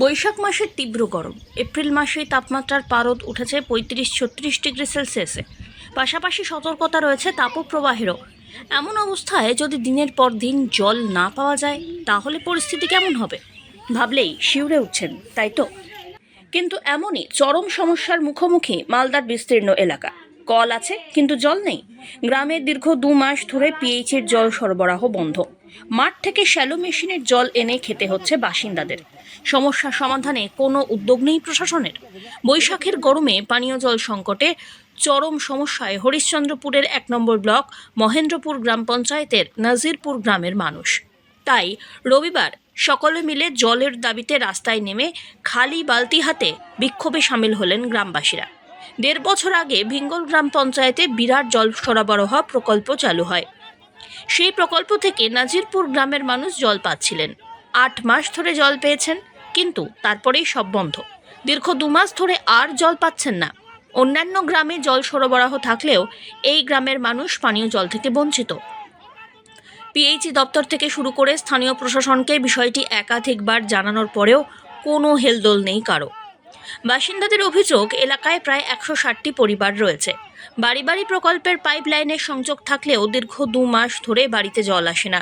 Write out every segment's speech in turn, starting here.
বৈশাখ মাসের তীব্র গরম। এপ্রিল মাসেই তাপমাত্রার পারদ উঠেছে পঁয়ত্রিশ ছত্রিশ ডিগ্রি সেলসিয়াসে। পাশাপাশি সতর্কতা রয়েছে তাপপ্রবাহেরও। এমন অবস্থায় যদি দিনের পর দিন জল না পাওয়া যায়, তাহলে পরিস্থিতি কেমন হবে? ভাবলেই শিউরে উঠছেন, তাই তো? কিন্তু এমনই চরম সমস্যার মুখোমুখি মালদার বিস্তীর্ণ এলাকা। কল আছে, কিন্তু জল নেই। গ্রামে দীর্ঘ দু মাস ধরে পিএইচের জল সরবরাহ বন্ধ। মাঠ থেকে শ্যালো মেশিনের জল এনে খেতে হচ্ছে বাসিন্দাদের। সমস্যা সমাধানে কোনো উদ্যোগ নেই প্রশাসনের। বৈশাখের গরমে পানীয় জল সংকটে চরম সমস্যায় হরিশ্চন্দ্রপুরের এক নম্বর ব্লক, মহেন্দ্রপুর গ্রাম পঞ্চায়েতের নাজিরপুর গ্রামের মানুষ। তাই রবিবার সকলে মিলে জলের দাবিতে রাস্তায় নেমে খালি বালতি হাতে বিক্ষোভে সামিল হলেন গ্রামবাসীরা। দেড় বছর আগে ভিঙ্গল গ্রাম পঞ্চায়েতে বিরাট জল সরবরাহ প্রকল্প চালু হয়। সেই প্রকল্প থেকে নাজিরপুর গ্রামের মানুষ জল পাচ্ছিলেন। আট মাস ধরে জল পেয়েছেন, কিন্তু তারপরেই সব বন্ধ। দীর্ঘ দু মাস ধরে আর জল পাচ্ছেন না। অন্যান্য গ্রামে জল সরবরাহ থাকলেও এই গ্রামের মানুষ পানীয় জল থেকে বঞ্চিত। পিএইচই দপ্তর থেকে শুরু করে স্থানীয় প্রশাসনকে বিষয়টি একাধিকবার জানানোর পরেও কোনো হেলদোল নেই কারও। বাসিন্দাদের অভিযোগ, এলাকায় প্রায় একশো ষাটটি পরিবার রয়েছে। বাড়ি বাড়ি প্রকল্পের পাইপ লাইনের সংযোগ থাকলেও দীর্ঘ দু মাস ধরে বাড়িতে জল আসে না।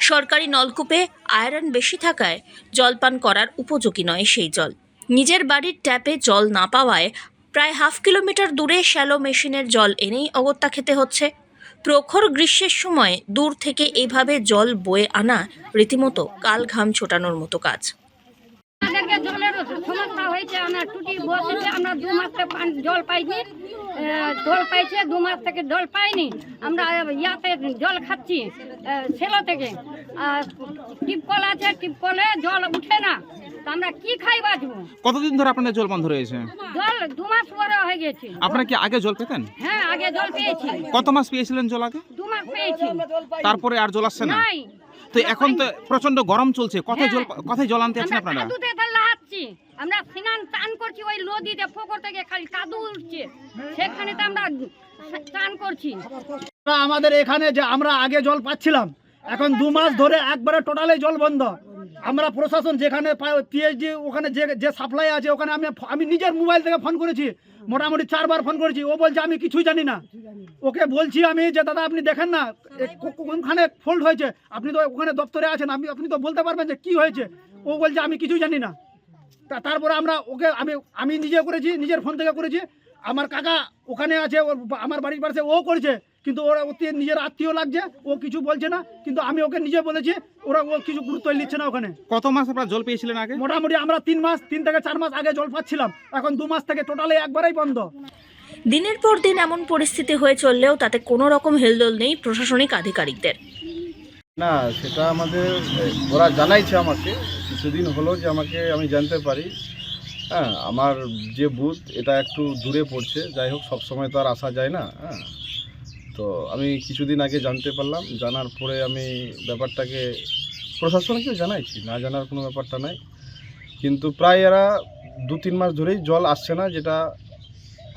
সরকারি নলকূপে আয়রন বেশি থাকায় জলপান করার উপযোগী নয় সেই জল। নিজের বাড়ির ট্যাপে জল না পাওয়ায় প্রায় হাফ কিলোমিটার দূরে শ্যালো মেশিনের জল এনেই অগত্যা খেতে হচ্ছে। প্রখর গ্রীষ্মের সময় দূর থেকে এইভাবে জল বয়ে আনা রীতিমতো কাল ঘাম ছোটানোর মতো কাজ। আমাদেরকে জলের সমস্যা হয়েছে আমরা টুটি বসেছে আমরা দু মাস জল পাইনি জল পাইছে দু মাস থেকে জল পাইনি আমরা ইয়াতে জল খাচ্ছি সেলো থেকে। আর টিপকল আছে টিপকলে জল উঠে না আমরা কি খাই বাঁচবো? কতদিন ধরে আপনাদের জল বন্ধ রয়েছে? জল দু মাস পরে হয়ে গেছে। আপনারা কি আগে জল পেতেন? হ্যাঁ আগে জল পেয়েছি। কত মাস পেয়েছিলেন জল আগে? দু মাস পেয়েছি। তারপরে আর জল আসছে না? তো এখন তো প্রচণ্ড গরম চলছে কোথায় জল হ্যাঁ। কোথায় জল আনতে আছেন আপনারা? হাঁটছি আমরা স্নান চান করছি, ওই নদীতে খালি কাদু উঠছে। সেখানে তো আমরা চান করছি। আমাদের এখানে যে আমরা আগে জল পাচ্ছিলাম, এখন দু মাস ধরে একবারে টোটালে জল বন্ধ। আমরা প্রশাসন যেখানে পিএইচডি ওখানে যে যে সাপ্লাই আছে, ওখানে আমি আমি নিজের মোবাইল থেকে ফোন করেছি, মোটামুটি চারবার ফোন করেছি। ও বলছে, আমি কিছুই জানি না। ওকে বলছি আমি যে, দাদা, আপনি দেখেন না কোনখানে ফোল্ড হয়েছে? আপনি তো ওখানে দপ্তরে আছেন আমি আপনি তো বলতে পারবেন যে কি হয়েছে? ও বলছে, আমি কিছুই জানি না। তারপরে আমরা ওকে আমি আমি নিজে করেছি নিজের ফোন থেকে করেছি। আমার কাকা ওখানে আছে ওর আমার বাড়ির পাশে ও করেছে কিন্তু ওরা ওতে নিজের আত্মীয় লাগছে ও কিছু বলছে না কিন্তু আমি ওকে নিজে বলেছি ওরা ও কিছু গুরুত্ব নিচ্ছে না ওখানে। কত মাস আপনারা জল পেয়েছিলেন আগে? মোটামুটি আমরা তিন মাস তিন থেকে চার মাস আগে জল পাচ্ছিলাম এখন দু মাস থেকে টোটালে একবারেই বন্ধ। দিনের পর দিন এমন পরিস্থিতি হয়ে চললেও তাতে কোনো রকম হেলদোল নেই প্রশাসনিক আধিকারিকদের। না, সেটা আমাদের ওরা জানাইছে আমাকে, কিছুদিন হলো যে আমাকে আমি জানতে পারি। হ্যাঁ আমার যে বুথ, এটা একটু দূরে পড়ছে, যাই হোক সবসময় তো আর আসা যায় না হ্যাঁ। তো আমি কিছুদিন আগে জানতে পারলাম, জানার পরে আমি ব্যাপারটাকে, প্রশাসনকেও জানাইছি, না জানার কোনো ব্যাপারটা নাই। কিন্তু প্রায় এরা দু তিন মাস ধরেই জল আসছে না, যেটা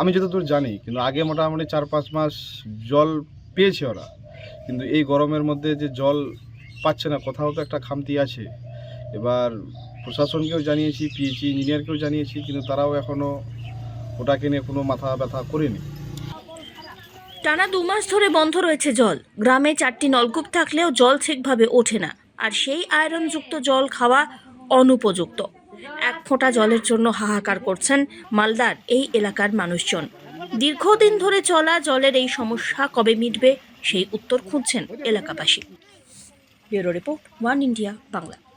আমি যতদূর জানি, কিন্তু আগে মোটামুটি চার পাঁচ মাস জল পেয়েছে ওরা। কিন্তু এই গরমের মধ্যে যে জল পাচ্ছে না, কোথাও তো একটা খামতি আছে। এবার প্রশাসনকেও জানিয়েছি পিএইচি ইঞ্জিনিয়ারকেও জানিয়েছি, কিন্তু তারাও এখনও ওটাকে নিয়ে কোনো মাথা ব্যথা করেনি। টানা দু মাস ধরে বন্ধ রয়েছে জল। গ্রামে চারটি নলকূপ থাকলেও জল ঠিকভাবে ওঠে না। আর সেই আয়রনযুক্ত জল খাওয়া অনুপযুক্ত। এক ফোঁটা জলের জন্য হাহাকার করছেন মালদার এই এলাকার মানুষজন। দীর্ঘদিন ধরে চলা জলের এই সমস্যা কবে মিটবে সেই উত্তর খুঁজছেন এলাকাবাসী। Bureau report one India Bangla.